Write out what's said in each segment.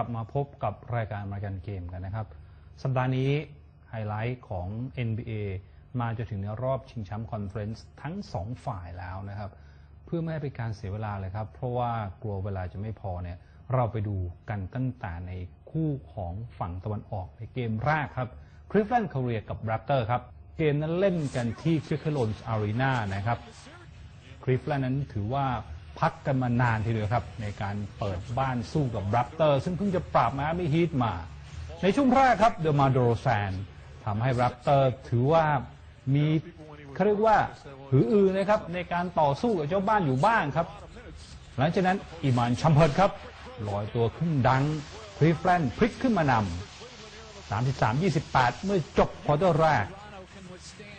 ับกลับมาพบกับรายการมากันเกมกันนะครับ สัปดาห์นี้ไฮไลท์ของ NBA มาจนถึงในรอบชิงแชมป์คอนเฟรนซ์ทั้ง 2 ฝ่ายแล้วนะครับ เพื่อไม่ให้เป็นการเสียเวลาเลยครับ เพราะว่ากลัวเวลาจะไม่พอเนี่ยเราไปดูกันตั้งแต่ในคู่ของฝั่งตะวันออกในเกมแรกครับคริฟแลนด์คาเรียกับแรปเตอร์ครับ เกมนั้นเล่นกันที่คริคโลนส์อารีนานะครับคริฟแลนด์นั้นถือว่า พักกันมานานทีเดียวครับ ในการเปิดบ้านสู้กับแรปเตอร์ ซึ่งเพิ่งจะปราบมาไม่ฮีทมา ในช่วงแรกครับเดอะมาโดโรแซนทำให้แรปเตอร์ถือว่ามีเขาเรียกว่าหืออือนะครับในการต่อสู้กับเจ้าบ้านอยู่บ้างครับ หลังจากนั้นอิมานชัมเพิร์ดครับลอยตัวขึ้นดังคริฟแลนด์พลิกขึ้นมานำ33-28 เมื่อจบควอเตอร์แรก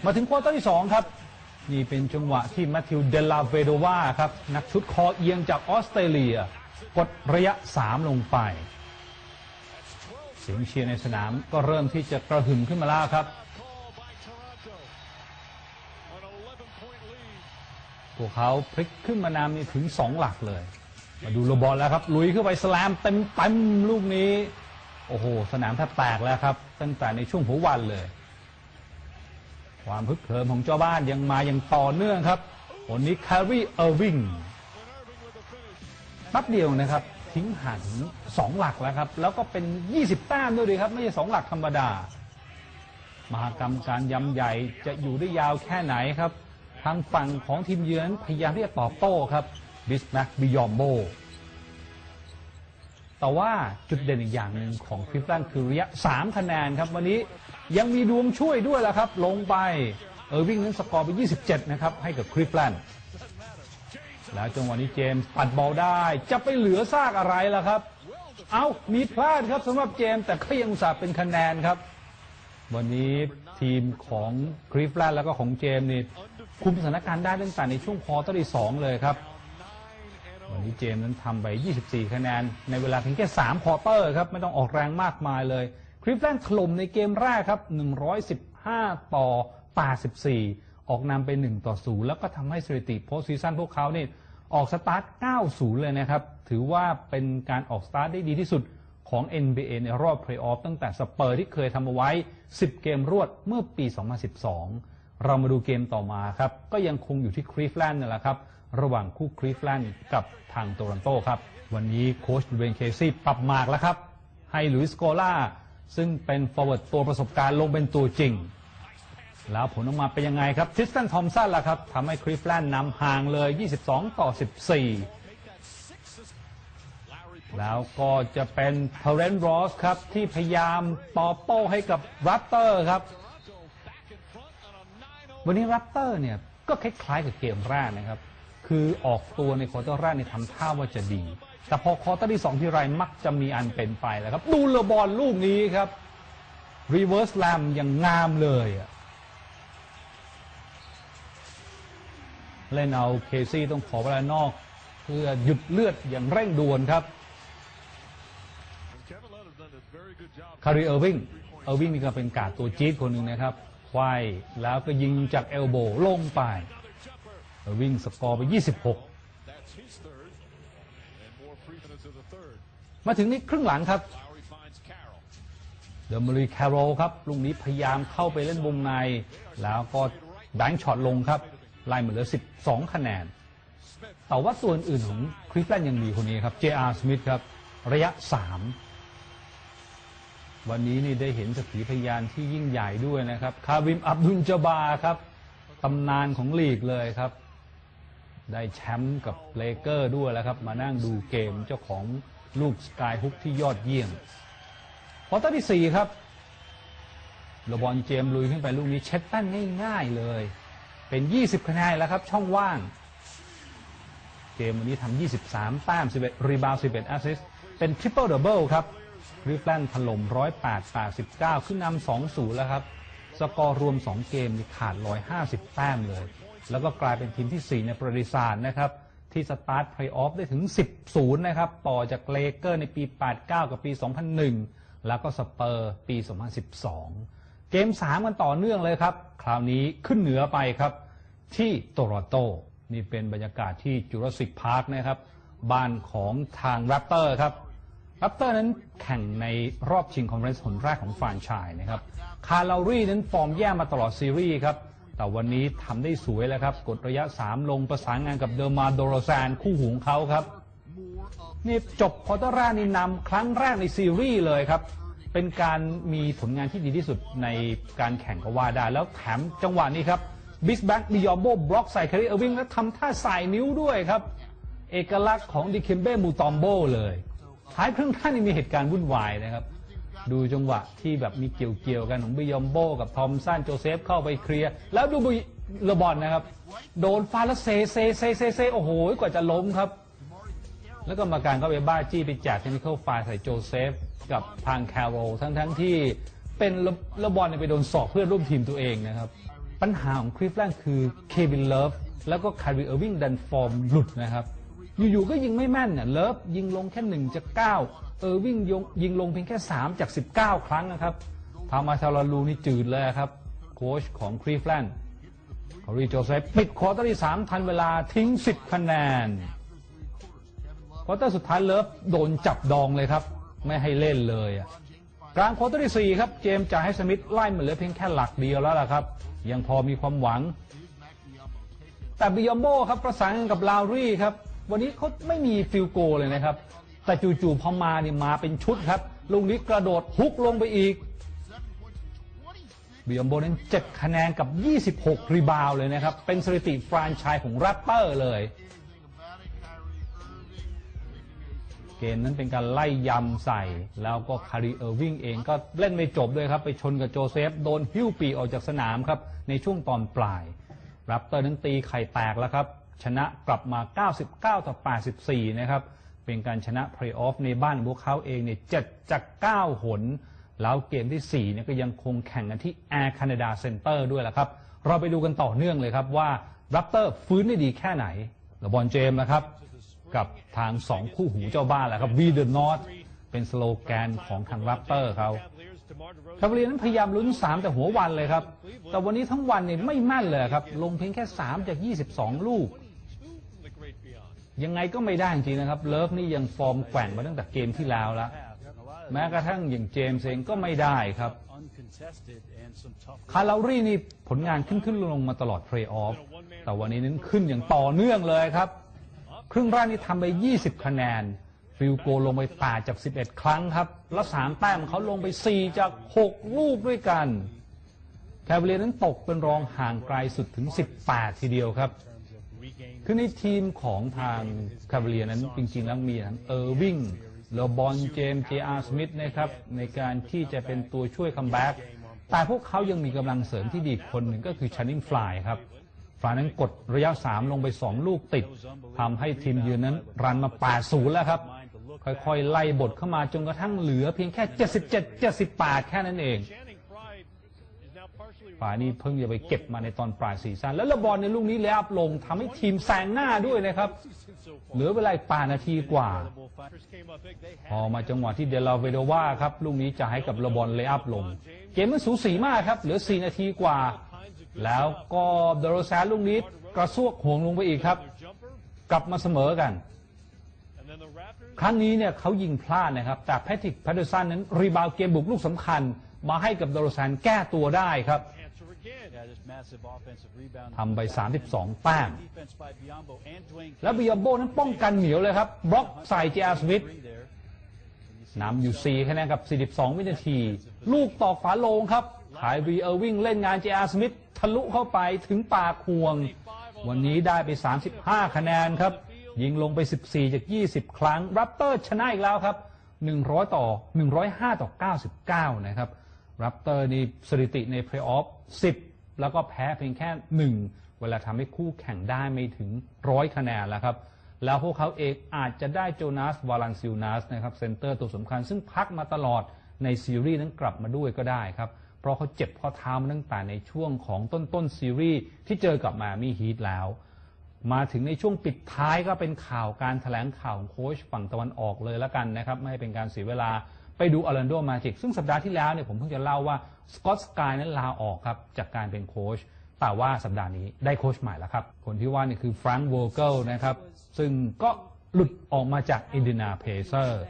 มาถึงควอเตอร์ที่ 2 ครับ นี่เป็นจังหวะที่แมทธิวเดลาเวโดวาครับ นักชุดคอเอียงจากออสเตรเลีย กดระยะ 3 ลงไปเสียงเชียร์ในสนามก็เริ่มที่จะกระหึ่มขึ้นมาแล้วครับ พวกเขาพลิกขึ้นมานำนี่ถึง 2 หลักเลย มาดูโลบอลแล้วครับ ลุยขึ้นไปสแลมเต็มเต็มๆลูกนี้ โอ้โห สนามแทบแตกแล้วครับ ตั้งแต่ในช่วงหัววันเลย ความพึกเหิมของเจ้าบ้านยังมาอย่างต่อเนื่องครับวันนี้แครีเออร์วิงแป๊บเดียวนะครับ ทิ้งห่างถึงสองหลักแล้วครับ แล้วก็เป็น 20 แต้มด้วยดีครับ ไม่ใช่สองหลักธรรมดามหากรรมการยำใหญ่จะอยู่ได้ยาวแค่ไหนครับ ทางฝั่งของทีมเยือนพยายามที่จะตอบโต้ครับบิสแม็กบิยอมโบแต่ว่าจุดเด่นอีกอย่างหนึ่งของคลิฟแลนด์คือระยะ 3 คะแนนครับ วันนี้ ยังมีดวงช่วยด้วยล่ะครับ ลงไปเออร์วิงนั้นสกอร์ไป 27 นะครับ ให้กับคลิฟแลนด์แล้วจังหวะนี้เจมส์ปัดบอลได้ จะไปเหลือซากอะไรล่ะครับ เอามีพลาดครับสำหรับเจมส์แต่ก็ยังสาห์เป็นคะแนนครับ วันนี้ทีมของคริฟแลนด์แล้วก็ของเจมส์นี่คุมสถานการณ์ได้ตั้งแต่ในช่วงพอตอร์ที่สองเลยครับ วันนี้เจมส์นั้นทำไป 24 คะแนน ในเวลาเพียงแค่ 3ควอเตอร์ครับ ไม่ต้องออกแรงมากมายเลย ริฟแลนด์ถล่มในเกมแรกครับ 115 ต่อ 84 ออกนำไป 1 ต่อ 0 แล้วก็ทำให้สถิติโพสซีซั่นพวกเขาเนี่ยออกสตาร์ท 90 เลยนะครับ ถือว่าเป็นการออกสตาร์ทได้ดีที่สุดของ NBA ในรอบเพลย์ออฟตั้งแต่สเปอร์ที่เคยทำเอาไว้ 10 เกมรวดเมื่อปี 2012 เรามาดูเกมต่อมาครับ ก็ยังคงอยู่ที่คริฟแลนด์นั่แหละครับ ระหว่างคู่คริฟแลนด์กับทางโตรอนโตครับ วันนี้โค้ชเวนเคซี่ปรับหมากแล้วครับ ให้ลุยส์โกล่า ซึ่งเป็นฟอร์เวิร์ดตัวประสบการณ์ลงเป็นตัวจริง แล้วผลออกมาเป็นยังไงครับทิสตันทอมสันล่ะครับทำให้คริฟแลนด์นำห่างเลย 22 ต่อ 14 แล้วก็จะเป็นเทเรนต์รอสครับ ที่พยายามตอบโต้ให้กับรัปเตอร์ครับ วันนี้รัปเตอร์เนี่ยก็คล้ายๆกับเกมแรกนะครับ คือออกตัวในควอเตอร์แรกในทำท่าว่าจะดี แต่พอควอเตอร์ที่สองที่ไรมักจะมีอันเป็นไปแล้วครับ ดูเลบอลลูกนี้ครับรีเวิร์สแลมอย่างงามเลยอะเล่นเอาเคซี่ต้องขอเวลานอกเพื่อหยุดเลือดอย่างเร่งด่วนครับคาริเออร์วิงเออร์วิงนี่ก็เป็นการ์ดตัวจี๊ดคนหนึ่งนะครับควายแล้วก็ยิงจากเอลโบลงไปเออร์วิงสกอร์ไป 26 มาถึงนี่ครึ่งหลังครับเดอร์มารีแคโรครับลูกนี้พยายามเข้าไปเล่นวงใน แล้วก็แบงค์ช็อตลงครับ ไล่มาเหลือ 12 คะแนน แต่ว่าส่วนอื่นของคริสแลนด์ยังมีคนนี้ครับ J.R. Smith ครับ ระยะ 3 วันนี้นี่ได้เห็นสถีพยานที่ยิ่งใหญ่ด้วยนะครับ คาวิมอับดุลจบาครับตำนานของลีกเลยครับ ได้แชมป์กับเลเกอร์ด้วยแล้วครับ มานั่งดูเกมเจ้าของ ลูกสกายฮุกที่ยอดเยี่ยมพอตอร์ที่ 4 ครับโลบอลเจมลุยขึ้นไปลูกนี้เช็ดแป้นง่ายๆเลย เป็น 20 คะแนนแล้วครับ ช่องว่าง เกมวันนี้ทำ23 แต้ม 11 รีบาว 11แอสซิสต์เป็นทริปเปิลดับเบิลครับริฟแลนถล่ม108 89 ขึ้นนำ2-0 แล้วครับ สกอร์รวม 2 เกมนี่ขาด 150 แต้มเลย แล้วก็กลายเป็นทีมที่ 4 ในประวัติศาสตร์นะครับ ที่สตาร์ทเพลย์ออฟได้ถึง 10-0นะครับ ต่อจากเลเกอร์ในปี 89 กับปี 2001 แล้วก็สเปอร์ปี 2012 เกม 3 กันต่อเนื่องเลยครับ คราวนี้ขึ้นเหนือไปครับ ที่โตโรโต นี่เป็นบรรยากาศที่จูราสสิกพาร์คนะครับ บ้านของทางแรปเตอร์ครับแรับเตอร์นั้นแข่งในรอบชิงคอนเฟอเรนซ์ผลแรกของฟรานไชส์นะครับ คาร์ลารีนั้นฟอร์มแย่มาตลอดซีรีส์ครับ แต่วันนี้ทำได้สวยแล้วครับ กดระยะ 3 ลงประสานงานกับเดอร์มาโดโรแซนคู่หูของเขาครับ นี่จบควอเตอร์แรกนี่นำครั้งแรกในซีรีส์เลยครับ เป็นการมีผลงานที่ดีที่สุดในการแข่งก็ว่าได้ แล้วแถมจังหวะนี้ครับบิสแบ็กดิยอโบบล็อกใส่คาริเออร์วิงแล้วทำท่าใส่นิ้วด้วยครับ เอกลักษณ์ของดิเคมเบ้มูตอมโบเลยท้ายครึ่งท่านนี่มีเหตุการณ์วุ่นวายนะครับ ดูจังหวะที่แบบมีเกี่ยวๆกันของบิยอมโบกับทอมสันโจเซฟเข้าไปเคลียร์ แล้วดูบุยเลบอนนะครับ โดนฟาดแล้วเซเซเซเซเซโอ้โหกว่าจะล้มครับ แล้วก็มาการก็ไปบ้าจี้ไปแจกเทคนิคอลไฟใส่โจเซฟกับทางแคโรลทั้งทั้งที่เป็นระระบอลเนี่ยไปโดนสอกเพื่อนร่วมทีมตัวเองนะครับ ปัญหาของคลิฟแลนด์คือเควินเลิฟแล้วก็คาริเออร์วิงดันฟอร์มหลุดนะครับ อยู่ๆก็ยิงไม่แม่นน่ะเลิฟยิงลงแค่หนึ่งจากเก้า เออวิงยงยิงลงเพียงแค่ 3 จาก 19 ครั้งนะครับทามาซาลาลูนี่จืดเลยครับ โค้ชของคลิฟแลนด์คอรีโจเซฟปิดควอเตอร์ที่3ทันเวลาทิ้ง 10 คะแนนควอเตอร์สุดท้ายเลิฟโดนจับดองเลยครับ ไม่ให้เล่นเลยกลางควอเตอร์ที่ 4 ครับ เจมส์จ่ายให้สมิธไล่มาเหลือเพียงแค่หลักเดียวแล้วล่ะครับ ยังพอมีความหวัง แต่บิยอมโบครับประสานกับลาวรี่ครับวันนี้เขาไม่มีฟิลโกเลยนะครับ แต่จู่ๆพอมาเนี่ยมาเป็นชุดครับลุงนี้กระโดดฮุกลงไปอีกเบิยมโบนั้น7คะแนนกับ 26 รีบาวเลยนะครับ เป็นสถิติฟรานไชส์ของแรปเปอร์เลย เกมนั้นเป็นการไล่ยำใส่ แล้วก็คาริเออร์วิงเองก็เล่นไม่จบด้วยครับ ไปชนกับโจเซฟ โดนหิ้วปีออกจากสนามครับ ในช่วงตอนปลายแรับเตอร์นั้นตีไข่แตกแล้วครับ ชนะกลับมา 99 ต่อ 84 นะครับ เป็นการชนะเพลย์ออฟในบ้านพวกเขาเองเนี่ย7จาก9หน แล้วเกมที่ 4 เนี่ยก็ยังคงแข่งกันที่ Air Canada Center ด้วยแหละครับ เราไปดูกันต่อเนื่องเลยครับว่ารับเตอร์ฟื้นได้ดีแค่ไหนลบอนเจมส์นะครับ กับทางสองคู่หูเจ้าบ้านแหละครับ We the North เป็นสโลแกนของทางรับเตอร์เขาคาบเรียนั้นพยายามลุ้น 3 แต่หัววันเลยครับ แต่วันนี้ทั้งวันเนี่ยไม่แม่นเลยครับ ลงเพียงแค่ 3 จาก 22 ลูก ยังไงก็ไม่ได้จริงๆนะครับ เลิฟนี่ยังฟอร์มแกว่งมาตั้งแต่เกมที่แล้วล้วแม้กระทั่งอย่างเจมส์เองก็ไม่ได้ครับ คาร์ลารี่นี่ผลงานขึ้นขึ้นลงมาตลอดเพลย์ออฟ แต่วันนี้นั้นขึ้นอย่างต่อเนื่องเลยครับ ครึ่งแรกนี่ทำไป 20 คะแนน ฟิลโกลงไป 8 จาก 11 ครั้งครับ แล้ว3แต้มเขาลงไป 4 จาก 6 ลูกด้วยกันแคเวเลียนั้นตกเป็นรองห่างไกลสุดถึง 18 ทีเดียวครับ คือในทีมของทางคาเวเลียนั้นจริงๆแล้วมีทั้งเออร์วิงเลบอนเจมส์เจอาร์สมิธนะครับในการที่จะเป็นตัวช่วยคัมแบ็กแต่พวกเขายังมีกำลังเสริมที่ดีคนหนึ่งก็คือชันนิงฟลายครับฟลายนั้นกดระยะ 3 ลงไป 2 ลูกติดทำให้ทีมยืนนั้นรันมา 8-0 แล้วครับ ค่อยๆ ไล่บทเข้ามาจนกระทั่งเหลือเพียงแค่ 77-78 แค่นั้นเอง ฝ่ายนี้เพิ่งจะไปเก็บมาในตอนปลายซีซั่นแล้วระบอลในลูกนี้เลยอัพลงทำให้ทีมแซงหน้าด้วยนะครับ เหลือเวลาป่านาทีกว่า พอมาจังหวะที่เดลาเวโดวาครับลูกนี้จะให้กับระบอลเลอัพลง เกมมันสูสีมากครับเหลือ 4 นาทีกว่า แล้วก็เดโรแซนลูกนี้กระซวกห่วงลงไปอีกครับ กลับมาเสมอกัน ครั้งนี้เนี่ยเขายิงพลาดนะครับ แต่แพทริกแพดเดอร์สันนั้นรีบาวเกมบุกลูกสำคัญ มาให้กับเดโรแซนแก้ตัวได้ครับ ทำไป 32 แต้ม แล้วบิยอมโบนั้นป้องกันเหนียวเลยครับ บล็อกใส่เจอาสวิตนำอยู่4คะแนนกับ 42 วินาที ลูกตอกฝาโลงครับขายรีเออร์วิงเล่นงานเจอาสมิธทะลุเข้าไปถึงปากห่วง วันนี้ได้ไป 35 คะแนนครับ ยิงลงไป 14 จาก 20 ครั้งรับเตอร์ชนะอีกแล้วครับ 100 ต่อ 105 ต่อ 99 นะครับรับเตอร์นี่สถิติในเพลย์ออฟ10 แล้วก็แพ้เพียงแค่1เวลาทำให้คู่แข่งได้ไม่ถึง100คะแนนแล้วครับ แล้วพวกเขาเองอาจจะได้โจนาสวาลันซิลนัสนะครับเซนเตอร์ตัวสำคัญซึ่งพักมาตลอดในซีรีส์นั้นกลับมาด้วยก็ได้ครับ เพราะเขาเจ็บข้อเท้ามาตั้งแต่ในช่วงของต้นต้นซีรีส์ที่เจอกับมามีฮีทแล้ว มาถึงในช่วงปิดท้ายก็เป็นข่าวการถแถลงข่าวของโค้ชฝั่งตะวันออกเลยแล้วกันนะครับ ไม่ให้เป็นการเสียเวลา ไปดูอ r แลนโดมาจิกซึ่งสัปดาห์ที่แล้วเนี่ยผมเพิ่งจะเล่าว่าสกอตสกายนั้นลาออกครับจากการเป็นโค้ชแต่ว่าสัปดาห์นี้ได้โค้ชใหม่แล้วครับ คนที่ว่านี่คือแฟรงค์โวเกิลนะครับ ซึ่งก็หลุดออกมาจากอินเดียนาเพเซอร์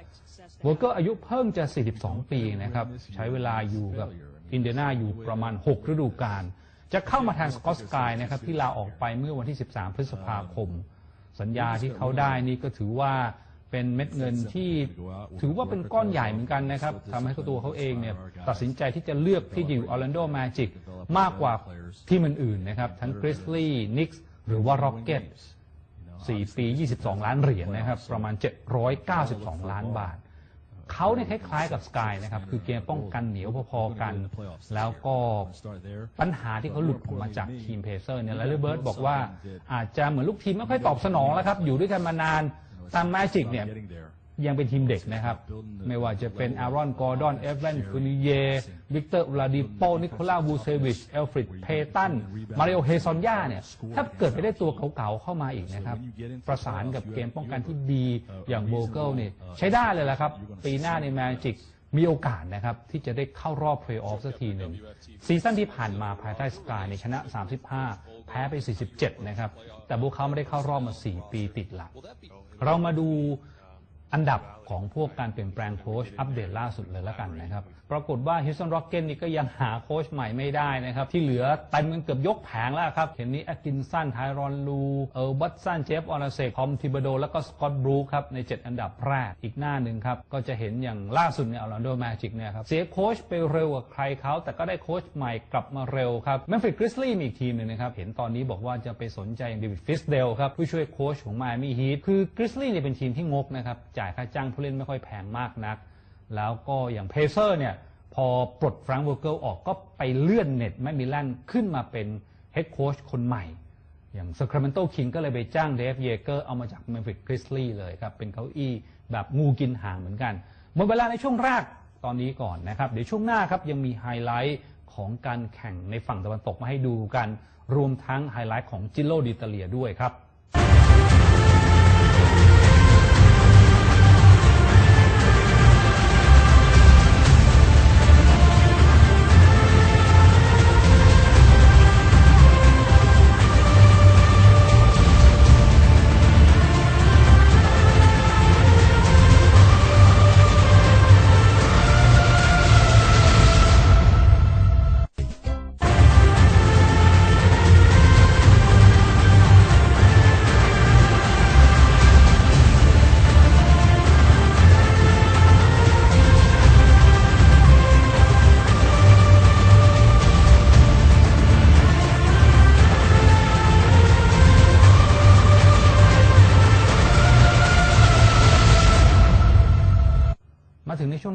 โวเกอร์อายุเพิ่งจะ 42 ปีนะครับ ใช้เวลาอยู่กับอินเดียนาอยู่ประมาณ 6 ฤดูกาลจะเข้ามาแทนสกอตสกายนะครับที่ลาออกไปเมื่อวันที่ 13 พฤษภาคม สัญญาที่เขาได้นี่ก็ถือว่า เป็นเม็ดเงินที่ถือว่าเป็นก้อนใหญ่เหมือนกันนะครับทำให้ตัวเขาเองเนี่ยตัดสินใจที่จะเลือกที่จะอยู่ออร์แลนโดแมจิกมากกว่าทีมอื่นๆนะครับ ทั้งกริสลีย์นิกส์หรือว่าร็อกเก็ต4ปี 22 ล้านเหรียญนะครับ ประมาณ 792 ล้านบาท เขาเนี่ยคล้ายๆกับสกายนะครับ คือเกมป้องกันเหนียวพอๆกัน แล้วก็ปัญหาที่เขาหลุดออกมาจากทีมเพเซอร์เนี่ยแล้วเบิร์ตบอกว่าอาจจะเหมือนลูกทีมไม่ค่อยตอบสนองแล้วครับ อยู่ด้วยกันมานาน ตามแมจิกเนี่ยยังเป็นทีมเด็กนะครับ ไม่ว่าจะเป็นอารอนกอร์ดอน เอฟเวนฟูนิเยวิกเตอร์วลาดิโป นิโคลาวูเซวิช เอลฟริด เพตัน มาริโอ เฮซอนยาเนี่ย ถ้าเกิดไปได้ตัวเก่าๆเข้ามาอีกนะครับ ประสานกับเกมป้องกันที่ดีอย่างโบเกิลเนี่ยใช้ได้เลยละครับ ปีหน้าในแมจิกมีโอกาสนะครับ ที่จะได้เข้ารอบเพลย์ออฟสักทีหนึ่งซีซั่นที่ผ่านมาภายใต้สกายในชนะ 35 แพ้ไป 47 นะครับ แต่พวกเขาไม่ได้เข้ารอบมา 4 ปีติดหลัก เรามาดูอันดับ ของพวกการเปลี่ยนแปลงโค้ชอัปเดตล่าสุดเลยแล้วกันนะครับ ปรากฏว่าฮิสตันร็อกเก็ตนี่ก็ยังหาโค้ชใหม่ไม่ได้นะครับ ที่เหลือเต็มกันเกือบยกแผงแล้วครับเห็นนี้แอตกินสันไทรอนลูเออร์บัตสันเจฟออนาเซคอมทิบโด แล้วก็สกอตบรูครับ ใน 7 อันดับแรกอีกหน้าหนึ่งครับ ก็จะเห็นอย่างล่าสุดเนี่ยออร์แลนโดแมจิกเนี่ยครับ เสียโค้ชไปเร็วกว่าใครเขา แต่ก็ได้โค้ชใหม่กลับมาเร็วครับแมฟฟิกกริสลี่มีอีกทีมหนึ่งนะครับ เห็นตอนนี้บอกว่าจะไปสนใจอย่างเดวิดฟิสเดลครับผู้ช่วยโค้ชของไมอามี่ฮีทคือกริสลี่เนี่ยเป็นทีมที่งกนะครับจ่ายค่าจ้างผู้เล่นไม่ค่อยแพงมากนัก แล้วก็อย่างเพเซอร์เนี่ยพอปลดฟรังค์เวอร์เกิลออกก็ไปเลื่อนเน็ตแมมิลแลนขึ้นมาเป็นเฮดโค้ชคนใหม่ อย่างซ a คราเมนโตคิงก็เลยไปจ้างเดฟเยเกอร์เอามาจากเมมฟิสกริสลีย์เลยครับ เป็นเก้าอี้แบบงูกินหางเหมือนกัน หมดเวลาในช่วงแรกตอนนี้ก่อนนะครับ เดี๋ยวช่วงหน้าครับยังมีไฮไลท์ของการแข่งในฝั่งตะวันตกมาให้ดูกัน รวมทั้งไฮไลท์ของจิโรดิตาเลียด้วยครับ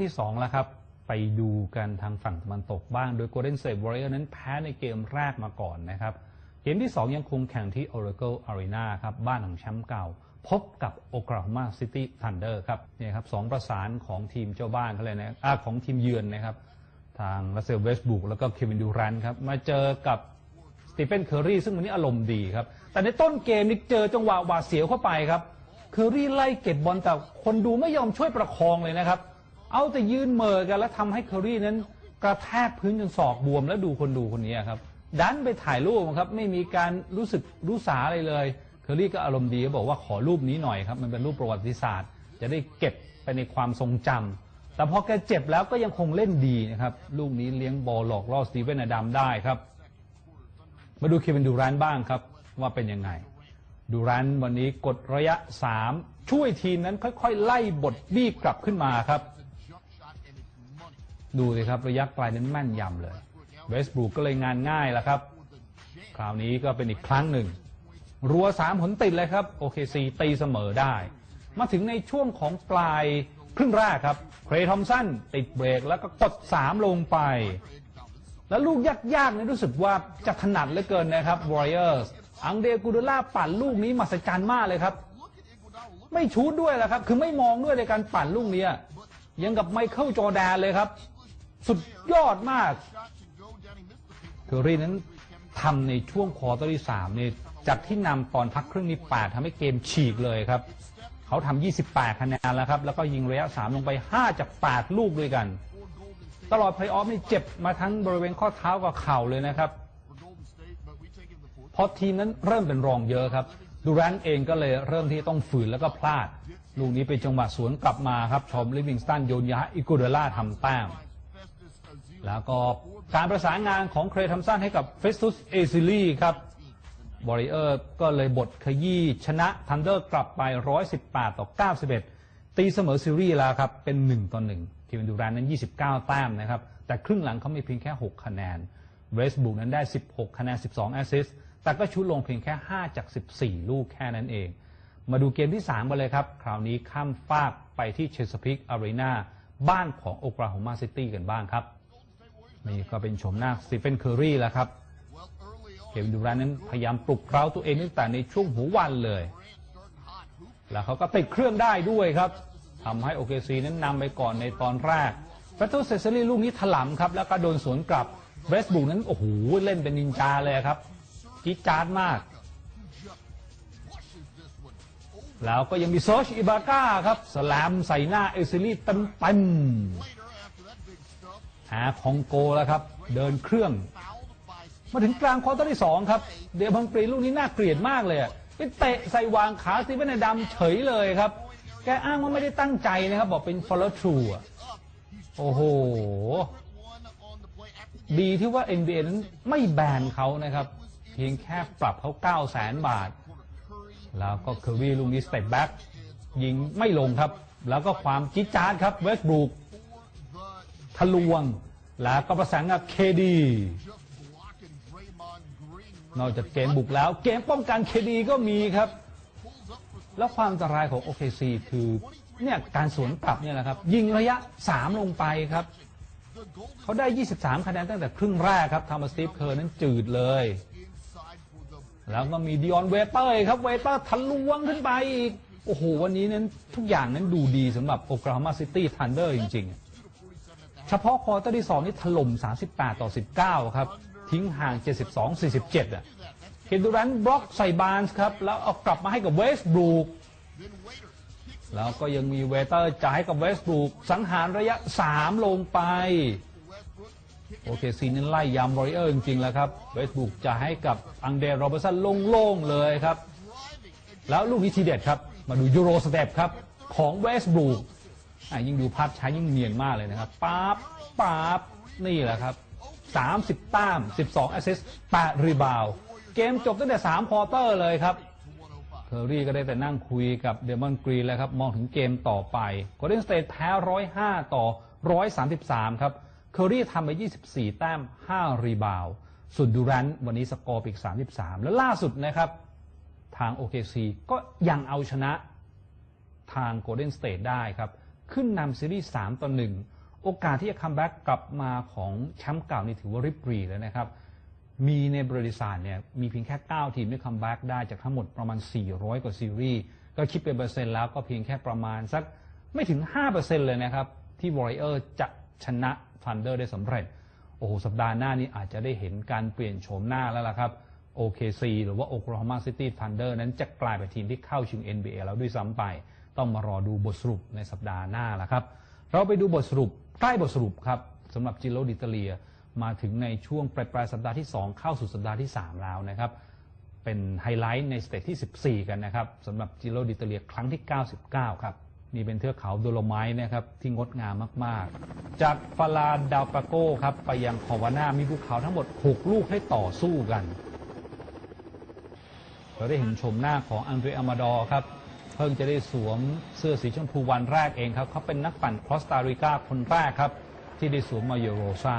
ที่2แล้วครับ ไปดูกันทางฝั่งตะวันตกบ้าง โดย Golden State Warrior นั้นแพ้ในเกมแรกมาก่อนนะครับ เกมที่ 2 ยังคงแข่งที่ Oracle Arena ครับ บ้านของแชมป์เก่า พบกับ Oklahoma City Thunder ครับนี่ครับสองประสานของทีมเจ้าบ้านเขาเลยนะอาของทีมเยือนนะครับ ทางรัสเซลเวสบุกแล้วก็เควินดูรันครับ มาเจอกับสตีเฟนเคอร์รีซึ่งวันนี้อารมณ์ดีครับ แต่ในต้นเกมนี่เจอจังหวะหวาดเสียวเข้าไปครับเคอร์รีไล่เก็บบอลแต่คนดูไม่ยอมช่วยประคองเลยนะครับ เอาแต่ยืนเมอกันแล้วทำให้เคอรี่นั้น กระแทกพื้นจนศอกบวมแล้วดูคนดูคนนี้ครับ ดันไปถ่ายรูปครับ ไม่มีการรู้สึกรู้สาอะไรเลย เคอรี่ก็อารมณ์ดีก็บอกว่าขอรูปนี้หน่อยครับ มันเป็นรูปประวัติศาสตร์ จะได้เก็บไปในความทรงจำแต่พอแกเจ็บแล้วก็ยังคงเล่นดีนะครับลูกนี้เลี้ยงบอลหลอกล่อสตีเวนอดัมได้ครับ มาดูเควินดูแรนบ้างครับ ว่าเป็นยังไงดูแรนวันนี้กดระยะ 3 ช่วยทีมนั้นค่อย ๆ ไล่บทบี้กลับขึ้นมาครับ ดูสิครับระยะไกลนั้นแม่นยำเลยเวสบรูกก็เลยงานง่ายแล้วครับ คราวนี้ก็เป็นอีกครั้งหนึ่ง รัวสามผลติดเลยครับโอเคซีตีเสมอได้ มาถึงในช่วงของปลายครึ่งแรกครับเครย์ทอมสันติดเบรกแล้วก็กด3ลงไป แล้วลูกยากๆนี่รู้สึกว่าจะถนัดเหลือเกินนะครับ Warriors อังเดกูดล่าปั่นลูกนี้มหัศจรรย์มากเลยครับ ไม่ชูดด้วยแหละครับ คือไม่มองด้วยในการปั่นลูกนี้ยังกับไมเคิลจอแดนเลยครับ สุดยอดมากเคอรี่นั้นทำในช่วงควอเตอร์ที่3เนี่ยจากที่นำตอนพักครึ่งนี้8ทำให้เกมฉีกเลยครับ เขาทำ 28 คะแนนแล้วครับ แล้วก็ยิงระยะ 3 ลงไป 5 จาก 8 ลูกด้วยกัน ตลอดเพลย์ออฟนี่เจ็บมาทั้งบริเวณข้อเท้ากับเข่าเลยนะครับเพราะทีมนั้นเริ่มเป็นรองเยอะครับ ดูแรนต์เองก็เลยเริ่มที่ต้องฝืนแล้วก็พลาด ลูกนี้เป็นจังหวะสวนกลับมาครับ ชอมลิวิงสตันโยนยาอิกุเดล่าทำแต้ม แล้วก็การประสานงานของเครทัมสันให้กับเฟสตุสเอซิลีครับบอริเออร์ก็เลยบทขยี้ชนะทันเดอร์กลับไป 118 ต่อ 91 ตีเสมอซีรีส์แล้วครับ เป็น 1 ต่อ1ทีมดูแรนนั้น 29 แต้มนะครับ แต่ครึ่งหลังเขามีเพียงแค่ 6 คะแนนเวสบุกนั้นได้ 16 คะแนน 12 แอสซิสต์แต่ก็ชุดลงเพียงแค่ 5 จาก 14 ลูกแค่นั้นเอง มาดูเกมที่ 3 กันเลยครับ คราวนี้ข้ามฟากไปที่เชสพิกอารีนาบ้านของโอคลาโฮมาซิตี้กันบ้างครับ นี่ก็เป็นชมหน้าสตีเฟนเคอร์รีแล้วครับเควินดูแรนนั้นพยายามปลุกเร้าตัวเองตั้งแต่ในช่วงหัววันเลย แล้วเขาก็ติดเครื่องได้ด้วยครับทำให้โอเคซีนั้นนำไปก่อนในตอนแรกแฟตโตเซซอรี่ลูกนี้ถลำครับ แล้วก็โดนสวนกลับเบสบุกนั้น โอ้โห เล่นเป็นนินจาเลยครับจี๊ดจ๊าดมาก แล้วก็ยังมีโซชอิบาก้าครับ สลามใส่หน้าเอซิลี่เต็มเต็ม หาคองโกแล้วครับ เดินเครื่อง มาถึงกลางควอเตอร์ที่สองครับ เดบังปรีลูกนี้น่าเกลียดมากเลยอะไปเตะใส่วางขาสีเฟนดำเฉยเลยครับ แกอ้างว่าไม่ได้ตั้งใจนะครับ บอกเป็น follow through อะโอ้โห ดีที่ว่า NBA นั้นไม่แบนเขานะครับ เพียงแค่ปรับเขา 9 0 0 0 0 บาท แล้วก็เคอร์วีลูกนี้สเตปแบ็กยิงไม่ลงครับ แล้วก็ความจิ๊จาดครับเวสบรูก ทะลวง แล้วก็ประสานกับเคดี นอกจากเกมบุกแล้ว เกมป้องกันเคดีก็มีครับ แล้วความอันตรายของ OKC คือเนี่ยการสวนกลับเนี่ยแหละครับ ยิงระยะ 3 ลงไปครับ เขาได้ 23 คะแนนตั้งแต่ครึ่งแรกครับทำมาสตีฟเคอร์นั้นจืดเลย แล้วก็มีดิออนเวเตอร์ครับ เวเตอร์ทะลวงขึ้นไปอีก โอ้โห วันนี้นั้นทุกอย่างนั้นดูดีสำหรับโอคลาโฮมาซิตี้ทันเดอร์จริง ๆ เฉพาะควอเตอร์ที่ 2 นี่ถล่ม 38 ต่อ 19 ครับ ทิ้งห่าง 72 47 อะเคนดูรันบล็อกใส่บานส์ครับ แล้วเอากลับมาให้กับเวสบรูกแล้วก็ยังมีเวเตอร์จ่ายให้กับเวสบรูกสังหารระยะ 3 ลงไป โอเคซีนั้นไล่ยำรอยเออร์จริงๆ แล้วครับ เวสบรูกจะให้กับอังเดรโรเบร์สันโล่งๆ เลยครับ แล้วลูกนี้ทีเด็ดครับ มาดูยูโรสเต็ปครับ ของเวสบรูก อะยิ่งดูภาพช้ายิ่งเนียนมากเลยนะครับป๊าบป๊าบนี่แหละครับ 30ต้าม12 แอสซิสต์8รีบาวเกมจบตั้งแต่3ควอเตอร์เลยครับเคอรี่ก็ได้แต่นั่งคุยกับเดมอนกรีนแล้วครับ มองถึงเกมต่อไปโกลเด้นสเตทแพ้ 105 ต่อ 133 ครับเคอรี่ทำไป 24 แต้ม 5 รีบาวส่วนดูรันต์วันนี้สกอร์ปอีก 33 แล้วล่าสุดนะครับ ทาง OKC ก็ยังเอาชนะทาง Golden State ได้ครับ ขึ้นนำซีรีส์3ต่อ1โอกาสที่จะคัมแบ็กกลับมาของแชมป์เก่านี่ถือว่าริบหรีแล้วนะครับ มีในบริษัทเนี่ยมีเพียงแค่ 9 ทีมที่คัมแบ็กได้จากทั้งหมดประมาณ 400 กว่าซีรีส์ก็คิดเป็นเปอร์เซ็นต์แล้วก็เพียงแค่ประมาณสักไม่ถึง 5%เลยนะครับ ที่ Warrior จะชนะ Thunder ได้สำเร็จ โอ้โห สัปดาห์หน้านี้อาจจะได้เห็นการเปลี่ยนโฉมหน้าแล้วล่ะครับ OKC หรือว่า Oklahoma City Thunder นั้นจะกลายเป็นทีมที่เข้าชิง NBA แล้วด้วยซ้ำไป ต้องมารอดูบทสรุปในสัปดาห์หน้าแล้วครับ เราไปดูบทสรุปใกล้บทสรุปครับสำหรับจิโรดิตเลียมาถึงในช่วงปลายปลายสัปดาห์ที่ 2 เข้าสู่สัปดาห์ที่ 3 แล้วนะครับ เป็นไฮไลท์ในสเตจที่ 14 กันนะครับสำหรับจิโรดิตเลียครั้งที่ 99 ครับนี่เป็นเทือกเขาโดโลไมต์นะครับที่งดงามมาก ๆ จากฟาลาดาวปาโกครับไปยังคอวาน่ามีภูเขาทั้งหมด 6 ลูกให้ต่อสู้กัน เราได้เห็นชมหน้าของอังเดรอามาดอครับ พิ่งจะได้สวมเสื้อสีชมพูวันแรกเองครับ เขาเป็นนักปั่นคอสตาริกาคนแรกครับ ที่ได้สวมมาโยโรซา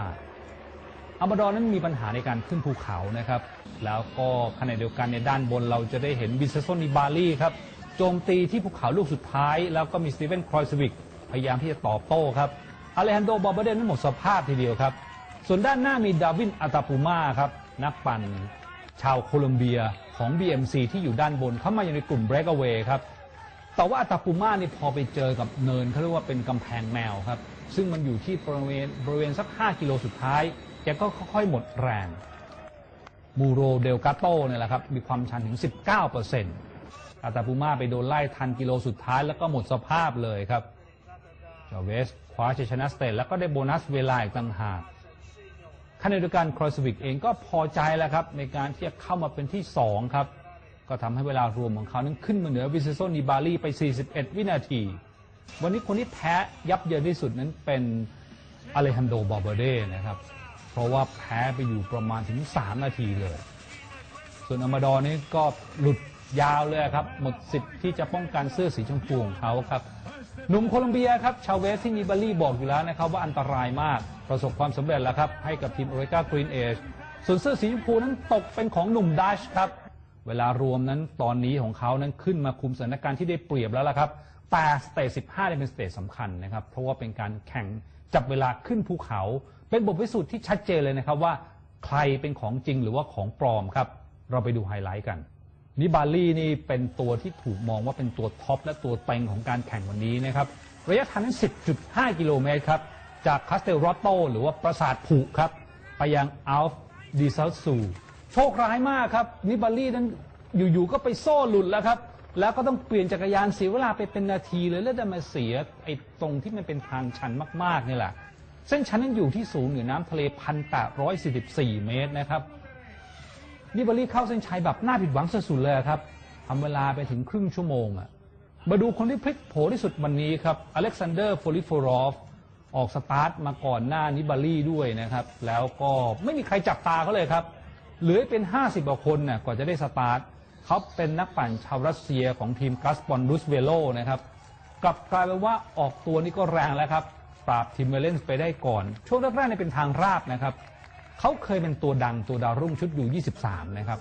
อามาดอร์นั้นมีปัญหาในการขึ้นภูเขานะครับ แล้วก็ขณะเดียวกันในด้านบนเราจะได้เห็นบิสโซนิบาลีครับโจมตีที่ภูเขาลูกสุดท้าย แล้วก็มีสตีเฟนครอยสวิกพยายามที่จะตอบโต้ครับอเลฮันโดบาบเดนนั้นหมดสภาพทีเดียวครับ ส่วนด้านหน้ามีดาวินอัตาปูมาครับนักปั่นชาวโคลอมเบียของ BMC ที่อยู่ด้านบนเข้ามาอยู่ในกลุ่ม Breakaway ครับ แต่ว่าตาปูมานี่พอไปเจอกับเนินเขาเรียกว่าเป็นกำแพงแมวครับ ซึ่งมันอยู่ที่บริเวณบริเวณสัก 5 กิโลสุดท้ายแกก็ค่อยๆหมดแรงมูโรเดลกาโตเนี่ยแหละครับ มีความชันถึง 19%อัตาปูมาไปโดนไล่ทันกิโลสุดท้ายแล้วก็หมดสภาพเลยครับจอเวสคว้าชัยชนะสเตทแล้วก็ได้โบนัสเวลาอีกต่างหากขณะเดียวกันครอสวิกเองก็พอใจแล้วครับ ในการที่จะเข้ามาเป็นที่ 2 ครับ ก็ทำให้เวลารวมของเขานั้นขึ้นมาเหนือวิเซโซนิบาลีไป 41 วินาที วันนี้คนที่แพ้ยับเยินที่สุดนั้นเป็นอเลฮันโดบอเบเดนะครับ เพราะว่าแพ้ไปอยู่ประมาณถึง 3 นาทีเลย ส่วนอามาดอนี่ก็หลุดยาวเลยครับ หมดสิทธิ์ที่จะป้องกันเสื้อสีชมพูของเขาครับ หนุ่มโคลอมเบียครับ ชาวเวสที่นิบาลีบอกอยู่แล้วนะครับว่าอันตรายมาก ประสบความสำเร็จแล้วครับ ให้กับทีมโอเรกากรีนเอชส่วนเสื้อสีชมพูนั้นตกเป็นของหนุ่มดัชครับ เวลารวมนั้นตอนนี้ของเขานั้นขึ้นมาคุมสถานการณ์ที่ได้เปรียบแล้วล่ะครับ แต่สเตจ15เนี่ยเป็นสเตจสำคัญนะครับ เพราะว่าเป็นการแข่งจับเวลาขึ้นภูเขา เป็นบทพิสูจน์ที่ชัดเจนเลยนะครับว่าใครเป็นของจริงหรือว่าของปลอมครับ เราไปดูไฮไลท์กันนิบาลี่นี่เป็นตัวที่ถูกมองว่าเป็นตัวท็อปและตัวเต็งของการแข่งวันนี้นะครับ ระยะทางนั้น 10.5 กิโลเมตรครับ จากคาสเตลโรโตหรือว่าปราสาทผุครับ ไปยังอัลฟ์ดิซัลซู โชคร้ายมากครับ นิบาลีนั้นอยู่ๆก็ไปโซ่หลุดแล้วครับ แล้วก็ต้องเปลี่ยนจักรยานเสียเวลาไปเป็นนาทีเลยแล้วจะมาเสียไอ้ตรงที่มันเป็นทางชันมากๆนี่แหละ เส้นชันนั้นอยู่ที่สูงเหนือน้ำทะเล1,844เมตรนะครับ นิบารีเข้าเส้นชัยแบบน่าผิดหวังสุดๆเลยครับทำเวลาไปถึงครึ่งชั่วโมงอะมาดูคนที่พลิกโผที่สุดวันนี้ครับอเล็กซานเดอร์โฟลิฟอรอฟออกสตาร์ทมาก่อนหน้านิบารีด้วยนะครับ แล้วก็ไม่มีใครจับตาเขาเลยครับ เหลือเป็น 50กว่าคนน่ะกว่าจะได้สตาร์ทเขาเป็นนักปั่นชาวรัสเซียของทีมกัสปอนดุสเวโลนะครับ กลับกลายเป็นว่าออกตัวนี่ก็แรงแล้วครับ ปราบทีมเมเลนส์ไปได้ก่อน ช่วงแรกๆเนี่ยเป็นทางราบนะครับเขาเคยเป็นตัวดังตัวดาวรุ่งชุดอยู่ 23 นะครับ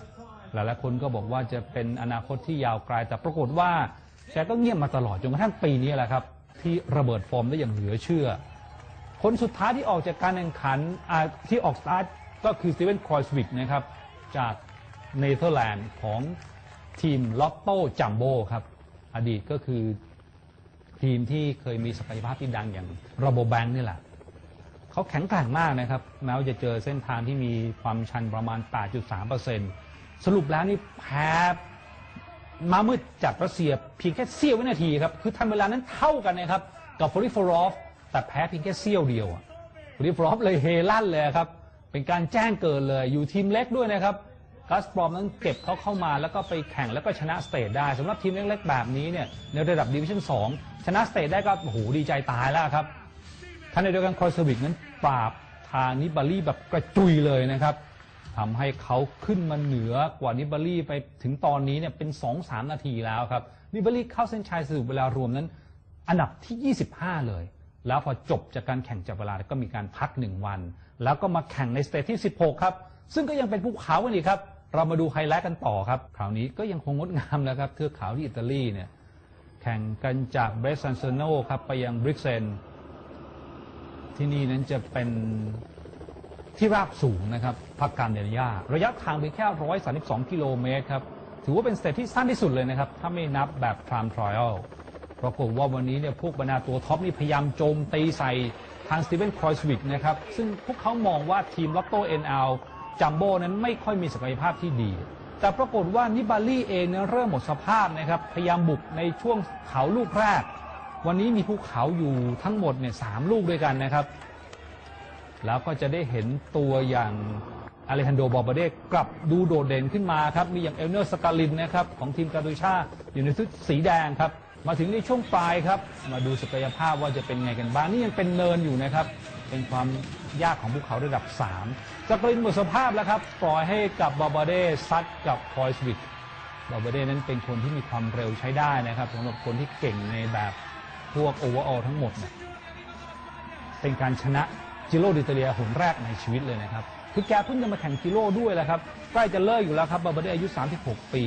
หลายๆคนก็บอกว่าจะเป็นอนาคตที่ยาวไกลแต่ปรากฏว่าแกก็เงียบมาตลอดจนกระทั่งปีนี้แหละครับ ที่ระเบิดฟอร์มได้อย่างเหลือเชื่อ คนสุดท้ายที่ออกจากการแข่งขันที่ออกสตาร์ท ก็คือสตีเวนคอยสวิกนะครับจากเนเธอร์แลนด์ของทีมลอตโต้จัมโบ้ครับ อดีตก็คือทีมที่เคยมีศักยภาพที่ดังอย่างระบบแบงค์นี่แหละเขาแข็งแกร่งมากนะครับแม้ว่าจะเจอเส้นทางที่มีความชันประมาณ 8.3%สรุปแล้วนี่แพ้มามืดจากรัสเซียเพียงแค่เสี้ยววินาทีครับ คือทำเวลานั้นเท่ากันนะครับ กับฟอริฟอรอฟแต่แพ้เพียงแค่เสี้ยวเดียวฟอริฟอรอฟเลยเฮลั่นเลยครับ เป็นการแจ้งเกิดเลยอยู่ทีมเล็กด้วยนะครับกัสปรอมนั้นเก็บเขาเข้ามาแล้วก็ไปแข่งแล้วก็ชนะสเตทได้สำหรับทีมเล็กๆแบบนี้เนี่ยในระดับดิวิชั่น2ชนะสเตทได้ก็โอ้โหดีใจตายแล้วครับท่านในเดียวกันครอยสวิกนั้นปราบทางนิบาลี่แบบกระจุยเลยนะครับทำให้เขาขึ้นมาเหนือกว่านิบาลี่ไปถึงตอนนี้เนี่ยเป็น 2-3 นาทีแล้วครับนิบาลี่เข้าเส้นชัยสรุปเวลารวมนั้น อันดับที่ 25 เลย แล้วพอจบจากการแข่งจับเวลาก็มีการพัก1วัน แล้วก็มาแข่งในสเตจที่ 16 ครับ ซึ่งก็ยังเป็นภูเขากันอีกครับ เรามาดูไฮไลท์กันต่อครับ คราวนี้ก็ยังคงงดงามนะครับ เทือกเขาที่อิตาลีเนี่ย แข่งกันจากเบรซันเซโนครับ ไปยังบริกเซน ที่นี่นั้นจะเป็นที่ราบสูงนะครับพักการเดนยาระยะทางเพียงแค่ 132 กิโลเมตรครับ ถือว่าเป็นสเตจที่สั้นที่สุดเลยนะครับ ถ้าไม่นับแบบทรามทร i ลปรากฏว่าวันนี้เนี่ยพวกบรรดาตัวท็อปนี่พยายามโจมตีใส่ ทางสตีเวนครอยสวิกนะครับซึ่งพวกเขามองว่าทีมลอตโต้เอ็นอลจัมโบ้นั้นไม่ค่อยมีศักยภาพที่ดี แต่ปรากฏว่านิบาลี่เองเนเริ่มหมดสภาพนะครับพยายามบุกในช่วงเขาลูกแรก วันนี้มีภูเขาอยู่ทั้งหมดเนี่ยสามลูกด้วยกันนะครับ แล้วก็จะได้เห็นตัวอย่างอเลฮันโดบอบเดกลับดูโดดเด่นขึ้นมาครับ มีอย่างเอลเนอร์สกาลินนะครับ ของทีมกาตูชาอยู่ในชุดสีแดงครับ มาถึงในช่วงปลายครับ มาดูศักยภาพว่าจะเป็นไงกันบ้างนี่ยังเป็นเนินอยู่นะครับ เป็นความยากของภูเขาระดับ3สกาลินหมดสภาพแล้วครับ ปล่อยให้กับบอร์บาเดซัดกับคอยสวิกบอร์บาเดนั้นเป็นคนที่มีความเร็วใช้ได้นะครับสำหรับคนที่เก่งในแบบพวกโอเวอร์ออลทั้งหมดเนี่ยเป็นการชนะจิโร่ดิเตเลียหนแรกในชีวิตเลยนะครับ คือแกเพิ่งจะมาแข่งจิโร่ด้วยแหละครับ ใกล้จะเลิกอยู่แล้วครับบาบาเดอายุ 36 ปี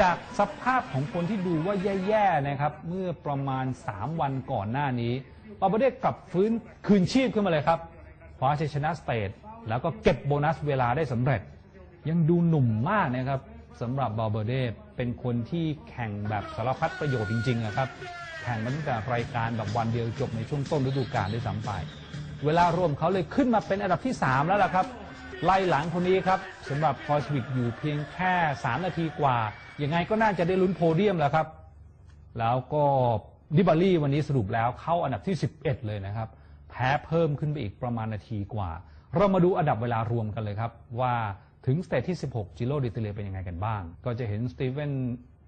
จากสภาพของคนที่ดูว่าแย่ๆนะครับ เมื่อประมาณ 3 วันก่อนหน้านี้บาเบเดกลับฟื้นคืนชีพขึ้นมาเลยครับคว้าชัยชนะสเตทแล้วก็เก็บโบนัสเวลาได้สำเร็จ ยังดูหนุ่มมากนะครับสำหรับบาเบเดเป็นคนที่แข่งแบบสารพัดประโยชน์จริงๆนะครับ แข่งมาตั้งแต่รายการแบบวันเดียวจบในช่วงต้นฤดูกาลด้วยซ้ำไปเวลารวมเขาเลยขึ้นมาเป็นอันดับที่ 3 แล้วล่ะครับไล่หลังคนนี้ครับสำหรับคอสวิกอยู่เพียงแค่ 3 นาทีกว่า ยังไงก็น่าจะได้ลุ้นโพเดียมแล้วครับ แล้วก็ดิบารี่วันนี้สรุปแล้วเข้าอันดับที่ 11 เลยนะครับ แพ้เพิ่มขึ้นไปอีกประมาณนาทีกว่า เรามาดูอันดับเวลารวมกันเลยครับ ว่าถึงสเตจที่ 16 จิโร่ดิเตเลเป็นยังไงกันบ้าง ก็จะเห็นสตีเฟน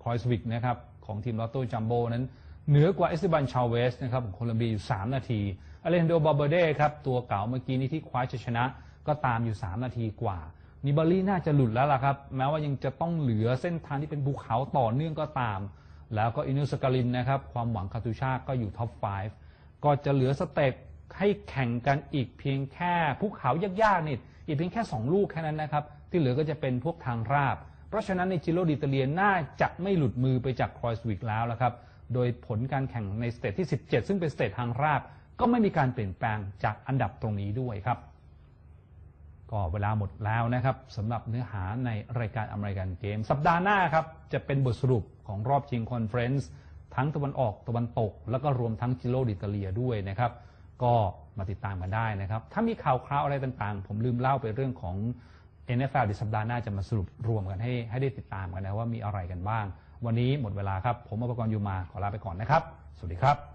คอยสวิกนะครับของทีมลอตโต้จัมโบนั้นเหนือกว่าเอสติบันชาเวสนะครับของโคลัมเบียอยู่ 3 นาทีอเลนโดบาเบเด้ครับตัวเก่าเมื่อกี้นี้ที่คว้าชัยชนะก็ตามอยู่ 3 นาทีกว่า นิบารี่น่าจะหลุดแล้วล่ะครับ แม้ว่ายังจะต้องเหลือเส้นทางที่เป็นภูเขาต่อเนื่องก็ตาม แล้วก็อินุสกาลินนะครับ ความหวังคาตูชาก็อยู่ท็อป 5 ก็จะเหลือสเต็ปให้แข่งกันอีกเพียงแค่ภูเขายากๆนี่อีกเพียงแค่ 2 ลูกแค่นั้นนะครับ ที่เหลือก็จะเป็นพวกทางราบ เพราะฉะนั้นในจิโรดิเตเลียน่าจะไม่หลุดมือไปจากครอยสวิกแล้วละครับ โดยผลการแข่งในสเตจที่ 17 ซึ่งเป็นสเตจทางราบ ก็ไม่มีการเปลี่ยนแปลงจากอันดับตรงนี้ด้วยครับ ก็เวลาหมดแล้วนะครับสำหรับเนื้อหาในรายการอเมริกันเกม สัปดาห์หน้าครับ จะเป็นบทสรุปของรอบชิงคอนเฟรนซ์ทั้งตะวันออกตะวันตก แล้วก็รวมทั้งจิโรดิเตเลียด้วยนะครับ ก็มาติดตามกันได้นะครับ ถ้ามีข่าวคราวอะไรต่างๆ ผมลืมเล่าไปเรื่องของ NFL ในสัปดาห์หน้าจะมาสรุปรวมกันให้ให้ได้ติดตามกันนะว่ามีอะไรกันบ้าง วันนี้หมดเวลาครับ ผมอภกรณ์ยูมาขอลาไปก่อนนะครับ สวัสดีครับ